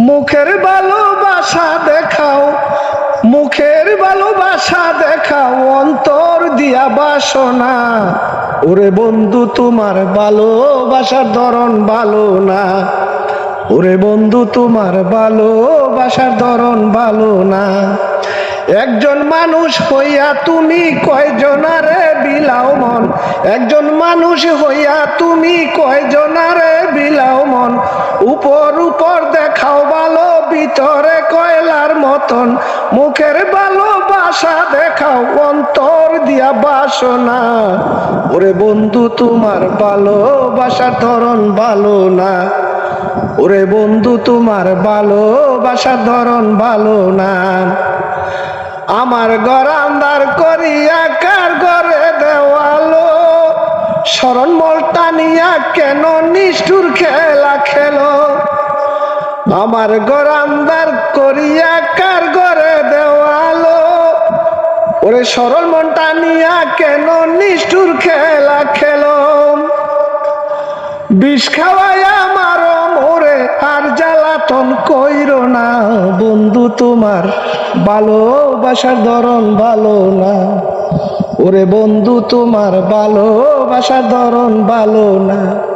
মুখের ভালোবাসা দেখাও, মুখের ভালোবাসা দেখাও, অন্তর দিয়া বাসনা। ওরে বন্ধু, তোমার ভালোবাসার ধরন ভালো না। ওরে বন্ধু, তোমার ভালোবাসার ধরন ভালো না। একজন মানুষ হইয়া তুমি কয়জনারে বিলাও মন? একজন মানুষ হইয়া তুমি কয়জনারে বিলাও মন? উপর উপর ভিতরে কয়লার মতন, মুখের ভালোবাসা দেখাও, অন্তর দিয়া বাসনা। ওরে বন্ধু, তোমার ভালোবাসার ধরন ভালো না। ওরে বন্ধু, তোমার ভালোবাসার ধরন ভালো না। আমার ঘর আন্দার করিয়া কার ঘরে দেওয়ালো। শরণ মল টানিয়া কেন নিষ্ঠুর খেলা খেলো? আমার ঘর আন্দার করিয়া কার ঘরে দেওয়ালো? ওরে সরল মন টানিয়া কেন নিষ্ঠুর খেলা খেলো? বিষ খাওয়াই আমার মোরে, আর জ্বালাতন কইর না। বন্ধু, তোমার ভালোবাসার ধরন ভালো না। ওরে বন্ধু, তোমার ভালোবাসার ধরন ভালো না।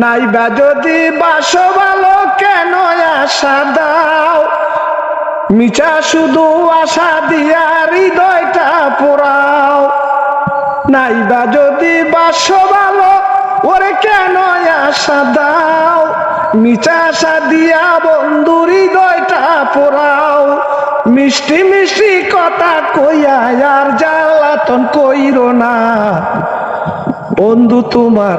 নাইবা যদি বাসো ভালো কেন আশা দাও? মিছা শুধু আশা দিয়া হৃদয়টা পোড়াও। নাইবা যদি বাস ভালো ওরে কেন আশা দাও? মিছা আশা দিয়া বন্ধু হৃদয়টা পোড়াও। মিষ্টি মিষ্টি কথা কইয়া আর জ্বালাতন কইর না। বন্ধু তোমার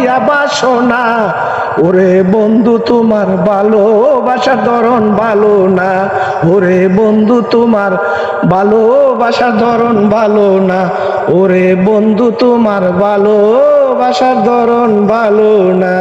দিয়া বাসনা। ওরে বন্ধু, তোমার ভালোবাসার ধরন ভালো না। ওরে বন্ধু, তোমার ভালোবাসার ধরন ভালো না। ওরে বন্ধু, তোমার ভালোবাসার ধরন ভালো না।